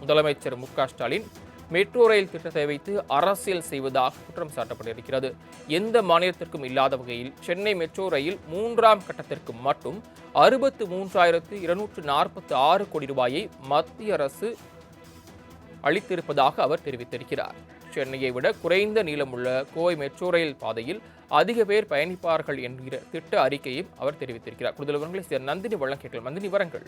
முதலமைச்சர் மு க Stalin metro rail திட்டத்தை வைத்து அரசியல் செய்வதாக குற்றம் சாட்டப்பட்டிருக்கிறது. எந்த மாநிலத்திற்கும் இல்லாத வகையில் சென்னை மெட்ரோ ரயில் மூன்றாம் கட்டத்திற்கு மட்டும் அறுபத்து மூன்றாயிரத்து இருநூற்று நாற்பத்தி ஆறு கோடி ரூபாயை மத்திய அரசு அளித்திருப்பதாக அவர் தெரிவித்திருக்கிறார். சென்னையை விட குறைந்த நீளமுள்ள கோவை மெட்ரோ ரயில் பாதையில் அதிக பேர் பயணிப்பார்கள் என்கிற திட்ட அறிக்கையும் அவர் தெரிவித்திருக்கிறார். கூடுதல் விவரங்களை சில நந்தினி வழங்க கேட்கலாம் நந்தினி விவரங்கள்.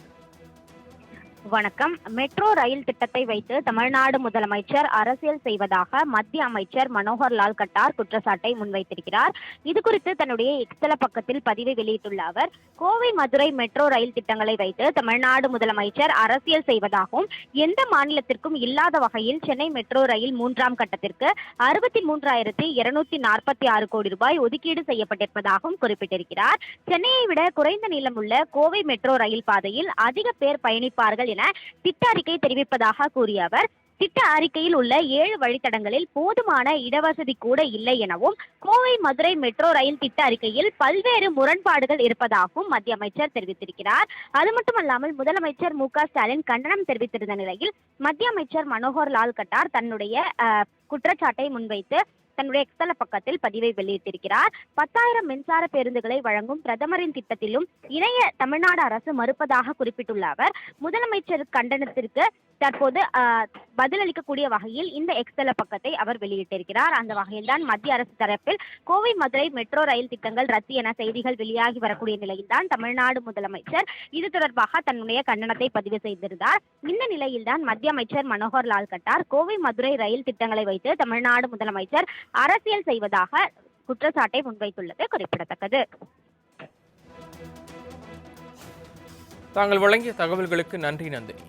வணக்கம். மெட்ரோ ரயில் திட்டத்தை வைத்து தமிழ்நாடு முதலமைச்சர் அரசியல் செய்வதாக மத்திய அமைச்சர் மனோகர் லால் கட்டார் குற்றச்சாட்டை முன்வைத்திருக்கிறார். இது குறித்து தன்னுடைய எக்ஸல பக்கத்தில் பதிவை வெளியிட்டுள்ள அவர் கோவை மதுரை மெட்ரோ ரயில் திட்டங்களை வைத்து தமிழ்நாடு முதலமைச்சர் அரசியல் செய்வதாகவும் எந்த மாநிலத்திற்கும் இல்லாத வகையில் சென்னை மெட்ரோ ரயில் மூன்றாம் கட்டத்திற்கு அறுபத்தி மூன்றாயிரத்தி இருநூத்தி நாற்பத்தி ஆறு கோடி ரூபாய் ஒதுக்கீடு செய்யப்பட்டிருப்பதாகவும் குறிப்பிட்டிருக்கிறார். சென்னையை விட குறைந்த நீளமுள்ள கோவை மெட்ரோ ரயில் பாதையில் அதிக பேர் பயணிப்பார்கள் என திட்ட அறிக்கை தெரிவிப்பதாக கூறிய அவர் திட்ட அறிக்கையில் உள்ள ஏழு வழித்தடங்களில் போதுமான இடவசதி கூட இல்லை எனவும் கோவை மதுரை மெட்ரோ ரயில் திட்ட அறிக்கையில் பல்வேறு முரண்பாடுகள் இருப்பதாகவும் மத்திய அமைச்சர் தெரிவித்திருக்கிறார். அது மட்டுமல்லாமல் முதலமைச்சர் மு ஸ்டாலின் கண்டனம் தெரிவித்திருந்த நிலையில் மத்திய அமைச்சர் மனோகர் லால் கட்டார் தன்னுடைய குற்றச்சாட்டை முன்வைத்து தன்னுடைய எக்ஸல பக்கத்தில் பதிவை வெளியிட்டிருக்கிறார். பத்தாயிரம் மின்சார பேருந்துகளை வழங்கும் பிரதமரின் திட்டத்திலும் இணைய தமிழ்நாடு அரசு மறுப்பதாக குறிப்பிட்டுள்ள அவர் முதலமைச்சர் கண்டனத்திற்கு தற்போது ஆஹ், பதிலளிக்கக்கூடிய வகையில் இந்த எக்ஸ்தல பக்கத்தை அவர் வெளியிட்டிருக்கிறார். அந்த வகையில்தான் மத்திய அரசு தரப்பில் கோவை மதுரை மெட்ரோ ரயில் திட்டங்கள் ரத்து என செய்திகள் வெளியாகி வரக்கூடிய நிலையில்தான் தமிழ்நாடு முதலமைச்சர் இது தொடர்பாக தன்னுடைய கண்டனத்தை பதிவு செய்திருந்தார். இந்த நிலையில்தான் மத்திய அமைச்சர் மனோகர் லால் கட்டார் கோவை மதுரை ரயில் திட்டங்களை வைத்து தமிழ்நாடு முதலமைச்சர் அரசியல் செய்வதாக குற்றச்சாட்டை முன்வைத்துள்ளது. குறிப்பிடத்தக்கது. தாங்கள் வழங்கிய தகவல்களுக்கு நன்றி நந்தினி.